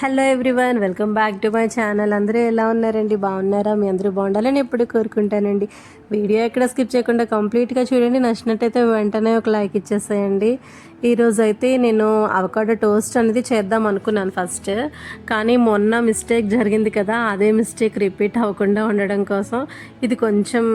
Hello everyone welcome back to my channel అందరూ ఎలా ఉన్నారండి? బాగున్నారా? మీ అందరూ బాగుండాలని ఎప్పుడు కోరుకుంటానండి. వీడియో ఎక్కడ స్కిప్ చేయకుండా కంప్లీట్గా చూడండి. నచ్చినట్టయితే వెంటనే ఒక లైక్ ఇచ్చేసేయండి. ఈరోజు అయితే నేను అవకాడో టోస్ట్ అనేది చేద్దాం అనుకున్నాను ఫస్ట్. కానీ మొన్న మిస్టేక్ జరిగింది కదా అదే మిస్టేక్ రిపీట్ అవ్వకుండా ఉండడం కోసం. ఇది కొంచెం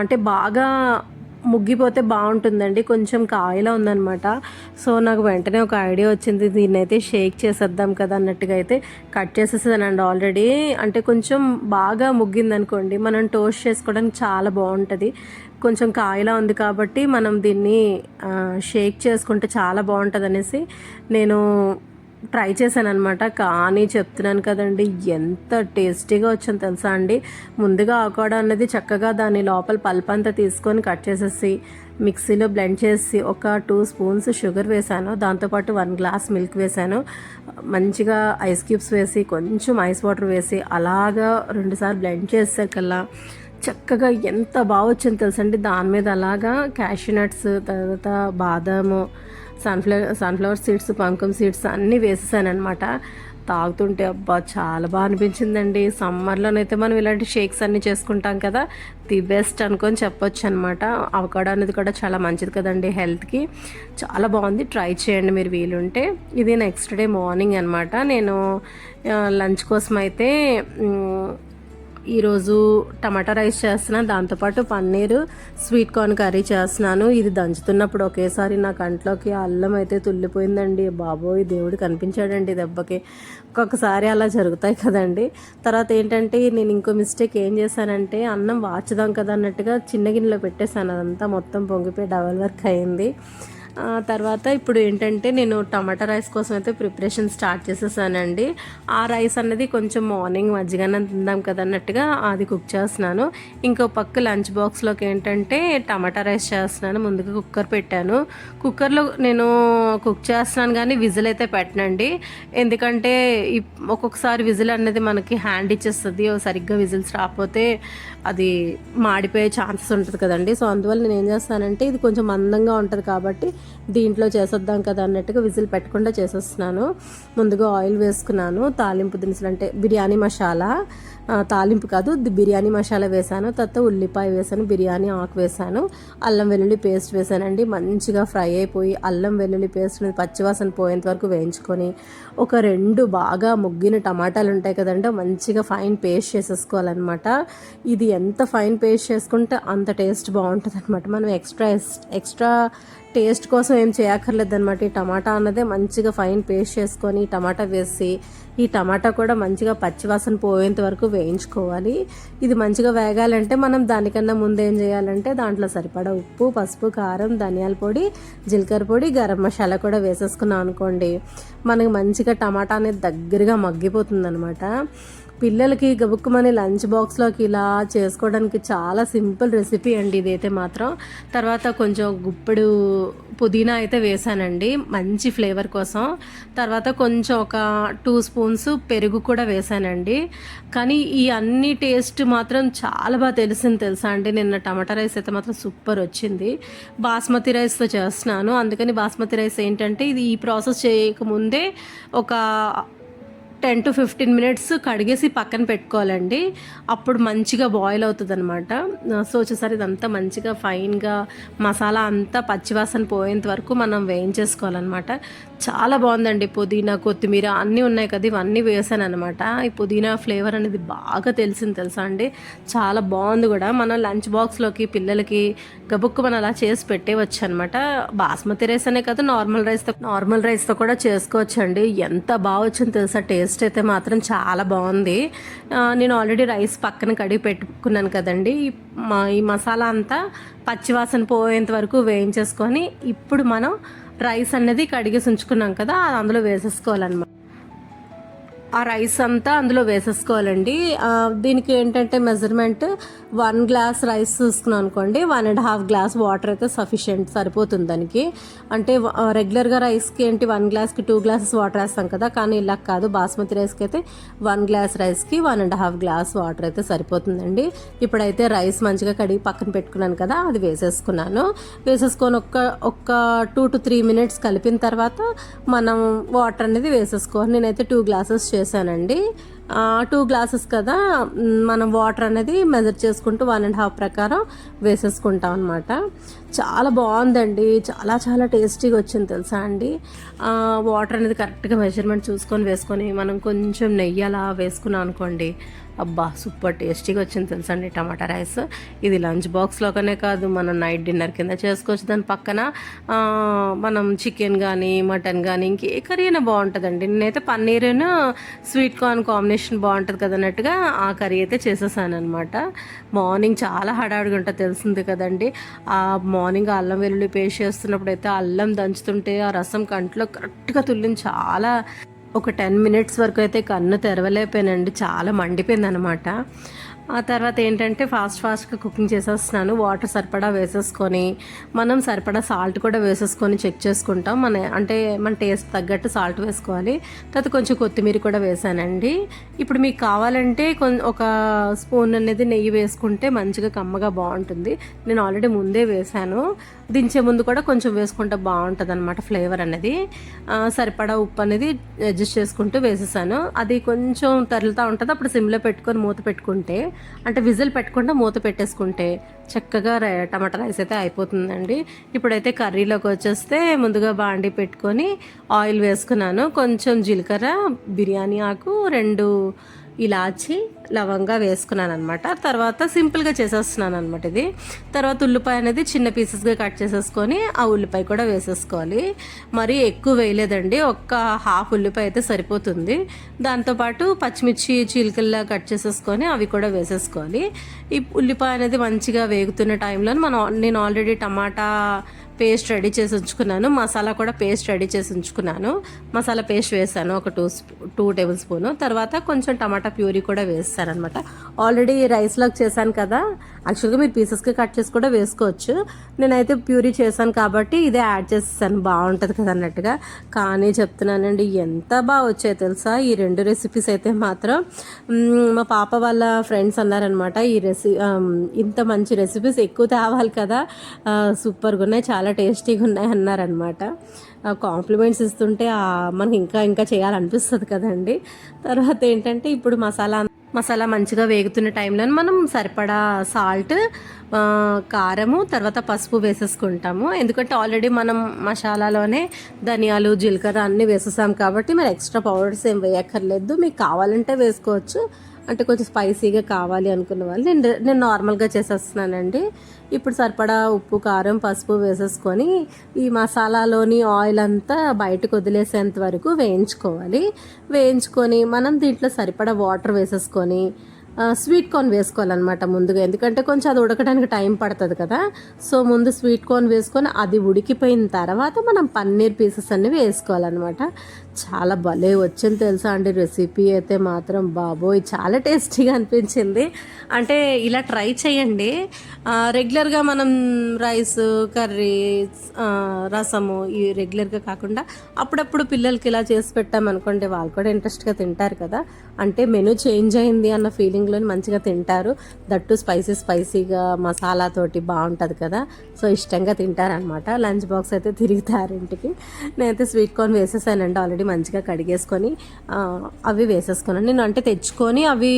అంటే బాగా ముగ్గిపోతే బాగుంటుందండి. కొంచెం కాయలా ఉందన్నమాట. సో నాకు వెంటనే ఒక ఐడియా వచ్చింది. దీన్ని అయితే షేక్ చేసేద్దాం కదా అన్నట్టుగా అయితే కట్ చేసేసానండి ఆల్రెడీ. అంటే కొంచెం బాగా ముగ్గిందనుకోండి మనం టోస్ట్ చేసుకోవడానికి చాలా బాగుంటుంది. కొంచెం కాయలా ఉంది కాబట్టి మనం దీన్ని షేక్ చేసుకుంటే చాలా బాగుంటుంది అనేసి నేను ట్రై చేశాను అనమాట కానీ చెప్తున్నాను కదండి ఎంత టేస్టీగా వచ్చింది తెలుసా అండి? ముందుగా ఆకోడ అన్నది చక్కగా దాని లోపల పల్ప్ అంతా తీసుకొని కట్ చేసేసి మిక్సీలో బ్లెండ్ చేసి ఒక టూ స్పూన్స్ షుగర్ వేసాను దాంతోపాటు వన్ గ్లాస్ మిల్క్ వేసాను మంచిగా ఐస్ క్యూబ్స్ వేసి కొంచెం ఐస్ వాటర్ వేసి అలాగా రెండుసార్లు బ్లెండ్ చేసాకల్లా చక్కగా ఎంత బాగా వచ్చింది తెలుసండి దాని మీద అలాగా క్యాషూ నట్స్ తర్వాత బాదాము sunflower sunflower seeds pumpkin seeds అన్నీ వేసేసానమాట అనమాట తాగుతుంటే అబ్బా చాలా బాగా అనిపించిందండి. సమ్మర్లోనైతే మనం ఇలాంటి షేక్స్ అన్నీ చేసుకుంటాం కదా ది బెస్ట్ అనుకొని చెప్పొచ్చు అనమాట అవకాడో అనేది కూడా చాలా మంచిది కదండి హెల్త్కి. చాలా బాగుంది ట్రై చేయండి మీరు వీలుంటే. ఇది నెక్స్ట్ డే మార్నింగ్ అనమాట నేను లంచ్ కోసం అయితే ఈరోజు టమాటా రైస్ చేస్తున్నాను దాంతోపాటు పన్నీరు స్వీట్ కార్న్ కర్రీ చేస్తున్నాను. ఇది దంచుతున్నప్పుడు ఒకేసారి నా కంట్లోకి అల్లం అయితే తుల్లిపోయిందండి. బాబోయ్ దేవుడు కనిపించాడండి దెబ్బకి. ఒక్కొక్కసారి అలా జరుగుతాయి కదండి. తర్వాత ఏంటంటే నేను ఇంకో మిస్టేక్ ఏం చేశానంటే అన్నం వాచుదాం కదా అన్నట్టుగా చిన్న గిన్నెలో పెట్టేశాను. అదంతా మొత్తం పొంగిపోయి డబల్ వర్క్ అయింది. తర్వాత ఇప్పుడు ఏంటంటే నేను టమాటా రైస్ కోసం అయితే ప్రిపరేషన్ స్టార్ట్ చేసేసానండి. ఆ రైస్ అన్నది కొంచెం మార్నింగ్ మజ్జిగన్నం తిందాం కదా అన్నట్టుగా అది కుక్ చేస్తున్నాను. ఇంకో పక్క లంచ్ బాక్స్లోకి ఏంటంటే టమాటా రైస్ చేస్తున్నాను. ముందుగా కుక్కర్ పెట్టాను. కుక్కర్లో నేను కుక్ చేస్తున్నాను కానీ విజిల్ అయితే పెట్టనండి. ఎందుకంటే ఒక్కొక్కసారి విజిల్ అనేది మనకి హ్యాండ్ ఇచ్చేస్తుంది. సరిగ్గా విజిల్స్ రాకపోతే అది మాడిపోయే ఛాన్సెస్ ఉంటుంది కదండి. సో అందువల్ల నేను ఏం చేస్తానంటే ఇది కొంచెం మందంగా ఉంటుంది కాబట్టి దీంట్లో చేసేద్దాం కదా అన్నట్టుగా విజిల్ పెట్టకుండా చేసేస్తున్నాను. ముందుగా ఆయిల్ వేసుకున్నాను. తాలింపు దినుసులు అంటే బిర్యానీ మసాలా తాలింపు కాదు బిర్యానీ మసాలా వేసాను తర్వాత ఉల్లిపాయ వేసాను బిర్యానీ ఆకు వేసాను అల్లం వెల్లుల్లి పేస్ట్ వేసానండి. మంచిగా ఫ్రై అయిపోయి అల్లం వెల్లుల్లి పేస్ట్ పచ్చివాసన పోయేంత వరకు వేయించుకొని ఒక రెండు బాగా ముగ్గిన టమాటాలు ఉంటాయి కదంటే మంచిగా ఫైన్ పేస్ట్ చేసేసుకోవాలన్నమాట. ఇది ఎంత ఫైన్ పేస్ట్ చేసుకుంటే అంత టేస్ట్ బాగుంటుంది అనమాట మనం ఎక్స్ట్రా ఎక్స్ట్రా టేస్ట్ కోసం ఏం చేయక్కర్లేదు అనమాట ఈ టమాటా అన్నదే మంచిగా ఫైన్ పేస్ట్ చేసుకొని టమాటా వేసి ఈ టమాటా కూడా మంచిగా పచ్చివాసన పోయేంత వరకు వేయించుకోవాలి. ఇది మంచిగా వేగాలంటే మనం దానికన్నా ముందు ఏం చేయాలంటే దాంట్లో సరిపడా ఉప్పు పసుపు కారం ధనియాల పొడి జీలకర్ర పొడి గరం మసాలా కూడా వేసేసుకున్నాం అనుకోండి మనకి మంచిగా టమాటా అనేది దగ్గరగా మగ్గిపోతుంది పిల్లలకి గబుక్కుమని లంచ్ బాక్స్లోకి ఇలా చేసుకోవడానికి చాలా సింపుల్ రెసిపీ అండి ఇదైతే మాత్రం. తర్వాత కొంచెం గుప్పెడు పుదీనా అయితే వేసానండి మంచి ఫ్లేవర్ కోసం. తర్వాత కొంచెం ఒక టూ స్పూన్స్ పెరుగు కూడా వేసానండి. కానీ ఈ అన్ని టేస్ట్ మాత్రం చాలా బాగా తెలిసింది తెలుసా అండి. నిన్న టమాటా రైస్ అయితే మాత్రం సూపర్ వచ్చింది. బాస్మతి రైస్తో చేస్తున్నాను. అందుకని బాస్మతి రైస్ ఏంటంటే ఇది ఈ ప్రాసెస్ చేయకముందే ఒక టెన్ టు ఫిఫ్టీన్ మినిట్స్ కడిగేసి పక్కన పెట్టుకోవాలండి. అప్పుడు మంచిగా బాయిల్ అవుతుంది అనమాట సో వచ్చేసరి ఇదంతా మంచిగా ఫైన్గా మసాలా అంతా పచ్చివాసన పోయేంత వరకు మనం వేయించేసుకోవాలన్నమాట. చాలా బాగుందండి పుదీనా కొత్తిమీర అన్నీ ఉన్నాయి కదా ఇవన్నీ వేసాను అనమాట ఈ పుదీనా ఫ్లేవర్ అనేది బాగా తెలిసింది తెలుసా అండి? చాలా బాగుంది కూడా. మనం లంచ్ బాక్స్లోకి పిల్లలకి గబుక్కు మనం అలా చేసి పెట్టేవచ్చు అనమాట బాస్మతి రైస్ అనే కదా నార్మల్ రైస్తో నార్మల్ రైస్తో కూడా చేసుకోవచ్చు అండి ఎంత బాగా వచ్చింది తెలుసా? టేస్ట్ అయితే మాత్రం చాలా బాగుంది. నేను ఆల్రెడీ రైస్ పక్కన కడిగి పెట్టుకున్నాను కదండి. ఈ మా ఈ మసాలా అంతా పచ్చివాసన పోయేంత వరకు వేయించేసుకొని ఇప్పుడు మనం రైస్ అనేది కడిగేసి ఉంచుకున్నాం కదా అది అందులో వేసేసుకోవాలన్నమాట. ఆ రైస్ అంతా అందులో వేసేసుకోవాలండి. దీనికి ఏంటంటే మెజర్మెంట్ వన్ గ్లాస్ రైస్ తీసుకున్నాం అనుకోండి one and half glass water అయితే సఫిషియెంట్ సరిపోతుంది దానికి. అంటే రెగ్యులర్గా రైస్కి ఏంటి వన్ గ్లాస్కి టూ గ్లాసెస్ వాటర్ వేస్తాం కదా కానీ ఇలా కాదు. బాస్మతి రైస్కి అయితే వన్ గ్లాస్ రైస్కి one and half glass water అయితే సరిపోతుందండి. ఇప్పుడైతే రైస్ మంచిగా కడిగి పక్కన పెట్టుకున్నాను కదా అది వేసేసుకున్నాను. వేసేసుకొని ఒక్క ఒక్క టూ టు త్రీ మినిట్స్ కలిపిన తర్వాత మనం వాటర్ అనేది వేసేసుకోవాలి. నేనైతే టూ గ్లాసెస్ చేశానండి. టూ గ్లాసెస్ కదా మనం వాటర్ అనేది మెజర్ చేసుకుంటూ వన్ అండ్ హాఫ్ ప్రకారం వేసేసుకుంటాం అనమాట చాలా బాగుందండి. చాలా చాలా టేస్టీగా వచ్చింది తెలుసా అండి. వాటర్ అనేది కరెక్ట్గా మెజర్మెంట్ చూసుకొని వేసుకొని మనం కొంచెం నెయ్యి అలా వేసుకున్నాం అనుకోండి అబ్బా సూపర్ టేస్టీగా వచ్చింది తెలుసా అండి టమాటా రైస్. ఇది లంచ్ బాక్స్లోకనే కాదు మనం నైట్ డిన్నర్ కింద చేసుకోవచ్చు. దాని పక్కన మనం చికెన్ కానీ మటన్ కానీ ఇంకే కర్రీ అయినా బాగుంటుందండి. నేనైతే పన్నీరును స్వీట్ కార్న్ కాంబినేషన్ బాగుంటుంది కదన్నట్టుగా ఆ కర్రీ అయితే చేసేసాను అనమాట మార్నింగ్ చాలా హడావిడిగా ఉంటుంది తెలిసింది కదండి. ఆ మార్నింగ్ అల్లం వెల్లుల్లి పేస్ట్ చేస్తున్నప్పుడు అయితే అల్లం దంచుతుంటే ఆ రసం కంట్లో కరెక్ట్గా తుల్లింది. చాలా ఒక టెన్ మినిట్స్ వరకు అయితే కన్ను తెరవలేకపోయానండి చాలా మండిపోయింది అనమాట ఆ తర్వాత ఏంటంటే ఫాస్ట్ ఫాస్ట్గా కుకింగ్ చేసేస్తున్నాను వాటర్ సరిపడా వేసేసుకొని మనం సరిపడా సాల్ట్ కూడా వేసేసుకొని చెక్ చేసుకుంటాం. మన అంటే మన టేస్ట్ తగ్గట్టు సాల్ట్ వేసుకోవాలి. తర్వాత కొంచెం కొత్తిమీర కూడా వేసానండి. ఇప్పుడు మీకు కావాలంటే కొం ఒక స్పూన్ అనేది నెయ్యి వేసుకుంటే మంచిగా కమ్మగా బాగుంటుంది. నేను ఆల్రెడీ ముందే వేసాను. దించే ముందు కూడా కొంచెం వేసుకుంటే బాగుంటుంది అనమాట ఫ్లేవర్ అనేది. సరిపడా ఉప్పు అనేది అడ్జస్ట్ చేసుకుంటూ వేసేసాను. అది కొంచెం తరులుతూ ఉంటుంది. అప్పుడు సిమ్లో పెట్టుకొని మూత పెట్టుకుంటే అంటే విజిల్ పెట్టకుండా మూత పెట్టేసుకుంటే చక్కగా టమాటా రైస్ అయితే అయిపోతుందండి. ఇప్పుడైతే కర్రీలోకి వచ్చేస్తే ముందుగా బాండి పెట్టుకొని ఆయిల్ వేసుకున్నాను. కొంచెం జీలకర్ర బిర్యానీ ఆకు రెండు ఇలాచి లవంగా వేసుకున్నాను అనమాట తర్వాత సింపుల్గా చేసేస్తున్నాను అనమాట ఇది. తర్వాత ఉల్లిపాయ అనేది చిన్న పీసెస్గా కట్ చేసేసుకొని ఆ ఉల్లిపాయ కూడా వేసేసుకోవాలి. మరీ ఎక్కువ వేయలేదండి. ఒక్క హాఫ్ ఉల్లిపాయ అయితే సరిపోతుంది. దాంతోపాటు పచ్చిమిర్చి చీలికల్లా కట్ చేసేసుకొని అవి కూడా వేసేసుకోవాలి. ఈ ఉల్లిపాయ అనేది మంచిగా వేగుతున్న టైంలో మనం నేను ఆల్రెడీ టమాటా పేస్ట్ రెడీ చేసి ఉంచుకున్నాను. మసాలా కూడా పేస్ట్ రెడీ చేసి ఉంచుకున్నాను. మసాలా పేస్ట్ వేసాను. ఒక టూ టూ టేబుల్ స్పూన్. తర్వాత కొంచెం టమాటా ప్యూరీ కూడా వేస్తాను అనమాట ఆల్రెడీ రైస్లోకి చేశాను కదా. యాక్చువల్గా మీరు పీసెస్కి కట్ చేసి కూడా వేసుకోవచ్చు. నేనైతే ప్యూరీ చేశాను కాబట్టి ఇదే యాడ్ చేసేసాను. బాగుంటుంది కదా అన్నట్టుగా. కానీ చెప్తున్నానండి ఎంత బాగా వచ్చాయో తెలుసా? ఈ రెండు రెసిపీస్ అయితే మాత్రం. మా పాప వాళ్ళ ఫ్రెండ్స్ అన్నారనమాట ఈ రెసి ఇంత మంచి రెసిపీస్ ఎక్కువ తేవాలి కదా. సూపర్గా ఉన్నాయి. చాలా టేస్టీగా ఉన్నాయి అన్నారనమాట కాంప్లిమెంట్స్ ఇస్తుంటే మనకి ఇంకా ఇంకా చేయాలనిపిస్తుంది కదండి. తర్వాత ఏంటంటే ఇప్పుడు మసాలా మసాలా మంచిగా వేగుతున్న టైంలో మనం సరిపడా సాల్ట్ కారము తర్వాత పసుపు వేసేసుకుంటాము. ఎందుకంటే ఆల్రెడీ మనం మసాలాలోనే ధనియాలు జీలకర్ర అన్నీ వేసేసాం కాబట్టి మరి ఎక్స్ట్రా పౌడర్స్ ఏం వేయక్కర్లేదు. మీకు కావాలంటే వేసుకోవచ్చు. అంటే కొంచెం స్పైసీగా కావాలి అనుకున్న వాళ్ళు నేను నేను నార్మల్గా చేసేస్తున్నానండి. ఇప్పుడు సరిపడా ఉప్పు కారం పసుపు వేసేసుకొని ఈ మసాలాలోని ఆయిల్ అంతా బయటకు వదిలేసేంత వరకు వేయించుకోవాలి. వేయించుకొని మనం దీంట్లో సరిపడా వాటర్ వేసేసుకొని స్వీట్ కార్న్ వేసుకోవాలన్నమాట ముందుగా. ఎందుకంటే కొంచెం అది ఉడకడానికి టైం పడుతుంది కదా. సో ముందు స్వీట్ కార్న్ వేసుకొని అది ఉడికిపోయిన తర్వాత మనం పన్నీర్ పీసెస్ అన్ని వేసుకోవాలన్నమాట. చాలా భలే వచ్చింది తెలుసా అండి రెసిపీ అయితే మాత్రం బాబోయ్ చాలా టేస్టీగా అనిపించింది. అంటే ఇలా ట్రై చేయండి. రెగ్యులర్గా మనం రైస్ కర్రీ రసము ఈ రెగ్యులర్గా కాకుండా అప్పుడప్పుడు పిల్లలకి ఇలా చేసి పెట్టామనుకోండి వాళ్ళు కూడా ఇంట్రెస్ట్గా తింటారు కదా. అంటే మెనూ చేంజ్ అయింది అన్న ఫీలింగ్లో మంచిగా తింటారు. దట్టు స్పైసీ స్పైసీగా మసాలాతోటి బాగుంటుంది కదా. సో ఇష్టంగా తింటారనమాట లంచ్ బాక్స్ అయితే తిరుగుతారు ఇంటికి. నేనైతే స్వీట్ కార్న్ వేసేసానండి ఆల్రెడీ. మంచిగా కడిగేసుకొని అవి వేసేసుకున్నాను. నేను అంటే తెచ్చుకొని అవి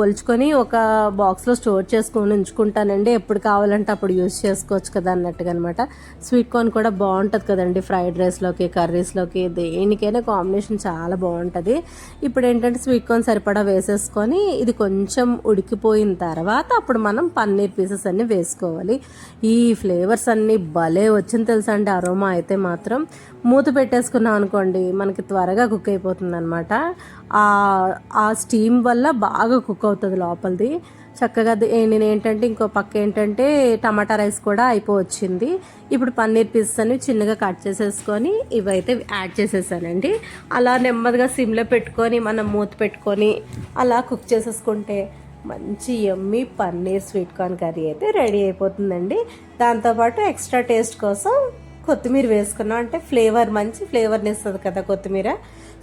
ఒలుచుకొని ఒక బాక్స్లో స్టోర్ చేసుకొని ఉంచుకుంటానండి. ఎప్పుడు కావాలంటే అప్పుడు యూస్ చేసుకోవచ్చు కదా అన్నట్టుగా అనమాట స్వీట్ కార్న్ కూడా బాగుంటుంది కదండి ఫ్రైడ్ రైస్లోకి కర్రీస్లోకి దేనికైనా కాంబినేషన్ చాలా బాగుంటుంది. ఇప్పుడు ఏంటంటే స్వీట్ కార్న్ సరిపడా వేసేసుకొని ఇది కొంచెం ఉడికిపోయిన తర్వాత అప్పుడు మనం పన్నీర్ పీసెస్ అన్నీ వేసుకోవాలి. ఈ ఫ్లేవర్స్ అన్నీ భలే వచ్చింది తెలుసా అండి అరోమా అయితే మాత్రం. మూత పెట్టేసుకున్నాం అనుకోండి మనకి త్వరగా కుక్ అయిపోతుంది అనమాట ఆ స్టీమ్ వల్ల బాగా కుక్ అవుతుంది లోపలిది. చక్కగా నేను ఏంటంటే ఇంకో పక్క ఏంటంటే టమాటా రైస్ కూడా అయిపోవచ్చింది. ఇప్పుడు పన్నీర్ పీసెస్ అని చిన్నగా కట్ చేసేసుకొని ఇవైతే యాడ్ చేసేసానండి. అలా నెమ్మదిగా సిమ్లో పెట్టుకొని మనం మూత పెట్టుకొని అలా కుక్ చేసేసుకుంటే మంచి ఎమ్మి పన్నీర్ స్వీట్ కార్న్ కర్రీ అయితే రెడీ అయిపోతుందండి. దాంతోపాటు ఎక్స్ట్రా టేస్ట్ కోసం కొత్తిమీర వేసుకున్నాం. అంటే ఫ్లేవర్ మంచి ఫ్లేవర్ని ఇస్తుంది కదా కొత్తిమీర.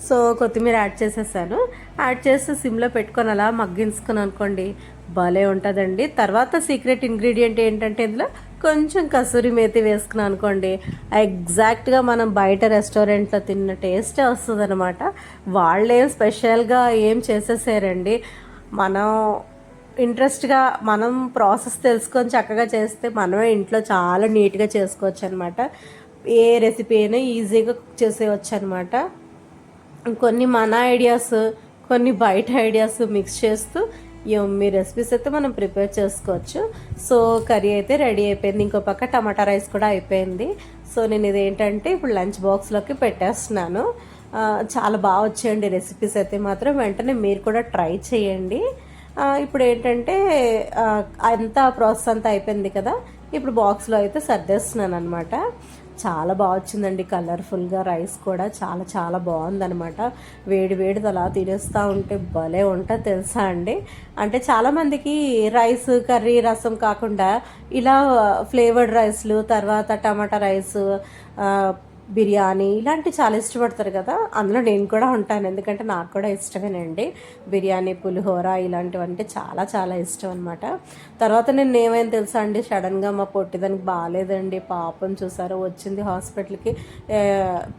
సో కొత్తిమీర యాడ్ చేసేసాను. యాడ్ చేసి సిమ్లో పెట్టుకొని అలా మగ్గించుకుని అనుకోండి భలే ఉంటుందండి. తర్వాత సీక్రెట్ ఇంగ్రీడియంట్ ఏంటంటే ఇందులో కొంచెం కసూరి మేతి వేసుకున్నాను అనుకోండి. ఎగ్జాక్ట్గా మనం బయట రెస్టారెంట్లో తిన్న టేస్టే వస్తుంది అనమాట వాళ్ళేం స్పెషల్గా ఏం చేసేసారండి? మనం ఇంట్రెస్ట్గా మనం ప్రాసెస్ తెలుసుకొని చక్కగా చేస్తే మనమే ఇంట్లో చాలా నీట్గా చేసుకోవచ్చు అనమాట ఏ రెసిపీ అయినా ఈజీగా కుక్ చేసేయచ్చు అనమాట కొన్ని మన ఐడియాస్ కొన్ని బయట ఐడియాస్ మిక్స్ చేస్తూ మీ రెసిపీస్ అయితే మనం ప్రిపేర్ చేసుకోవచ్చు. సో కర్రీ అయితే రెడీ అయిపోయింది. ఇంకో పక్క టమాటా రైస్ కూడా అయిపోయింది. సో నేను ఇది ఏంటంటే ఇప్పుడు లంచ్ బాక్స్లోకి పెట్టేస్తున్నాను. చాలా బాగా వచ్చేయండి రెసిపీస్ అయితే మాత్రం. వెంటనే మీరు కూడా ట్రై చేయండి. ఇప్పుడు ఏంటంటే అంత అంతా ప్రాసెస్ అంతా అయిపోయింది కదా. ఇప్పుడు బాక్స్లో అయితే సర్దేస్తున్నాను అనమాట చాలా బాగా వచ్చిందండి. కలర్ఫుల్గా రైస్ కూడా చాలా చాలా బాగుందనమాట వేడి వేడిది అలా తినేస్తూ ఉంటే భలే ఉంటుంది తెలుసా అండి? అంటే చాలామందికి రైస్ కర్రీ రసం కాకుండా ఇలా ఫ్లేవర్డ్ రైస్లు తర్వాత టమాటా రైస్ బిర్యానీ ఇలాంటివి చాలా ఇష్టపడతారు కదా. అందులో నేను కూడా ఉంటాను. ఎందుకంటే నాకు కూడా ఇష్టమేనండి. బిర్యానీ పులిహోర ఇలాంటివంటే చాలా చాలా ఇష్టం అనమాట తర్వాత నేను ఏమైంది తెలుసా అండి? సడన్గా మా పొట్టిదానికి బాగాలేదండి పాపం చూసారు వచ్చింది హాస్పిటల్కి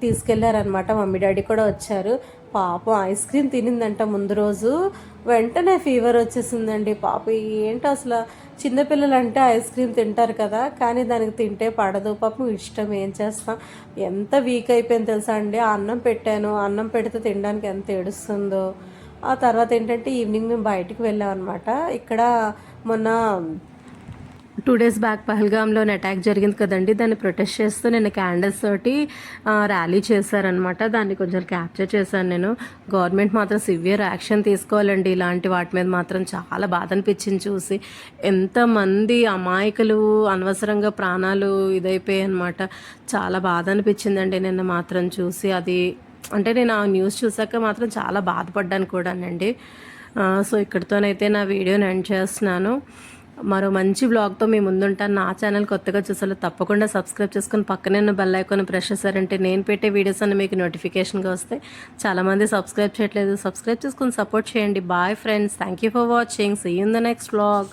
తీసుకెళ్ళారనమాట మమ్మీ డాడీ కూడా వచ్చారు. పాపం ఐస్ క్రీమ్ తినిందంట ముందు రోజు. వెంటనే ఫీవర్ వచ్చేసిందండి పాప. ఏంటి అసలు? చిన్నపిల్లలు అంటే ఐస్ క్రీమ్ తింటారు కదా కానీ దానికి తింటే పడదు. పాపం ఇష్టం ఏం చేస్తాం? ఎంత వీక్ అయిపోయింది తెలుసా అండి? ఆ అన్నం పెట్టాను అన్నం పెడితే తినడానికి ఎంత ఏడుస్తుందో. ఆ తర్వాత ఏంటంటే ఈవినింగ్ మేము బయటికి వెళ్ళాం అనమాట ఇక్కడ మొన్న టూ డేస్ బ్యాక్ పహల్గామ్లోని అటాక్ జరిగింది కదండి. దాన్ని ప్రొటెస్ట్ చేస్తూ నేను క్యాండిల్స్ తోటి ర్యాలీ చేశారనమాట దాన్ని కొంచెం క్యాప్చర్ చేశాను నేను. గవర్నమెంట్ మాత్రం సివియర్ యాక్షన్ తీసుకోవాలండి. ఇలాంటి వాటి మీద మాత్రం చాలా బాధ అనిపించింది చూసి. ఎంతమంది అమాయకులు అనవసరంగా ప్రాణాలు ఇదైపోయాయి అనమాట చాలా బాధ అనిపించిందండి నిన్న మాత్రం చూసి. అది అంటే నేను ఆ న్యూస్ చూసాక మాత్రం చాలా బాధపడ్డాను కూడానండి. సో ఇక్కడితోనైతే నా వీడియోని ఎండ్ చేస్తున్నాను. మరో మంచి బ్లాగ్తో మీ ముందుంటాను. నా ఛానల్ కొత్తగా చూసాలో తప్పకుండా సబ్స్క్రైబ్ చేసుకుని పక్కనే ఉన్న బెల్ ఐకాన్ ప్రెస్ చేశారంటే నేను పెట్టే వీడియోస్ అన్ని మీకు నోటిఫికేషన్గా వస్తాయి. చాలామంది సబ్స్క్రైబ్ చేయట్లేదు. సబ్స్క్రైబ్ చేసుకుని సపోర్ట్ చేయండి. Bye friends thank you for watching see in the next blog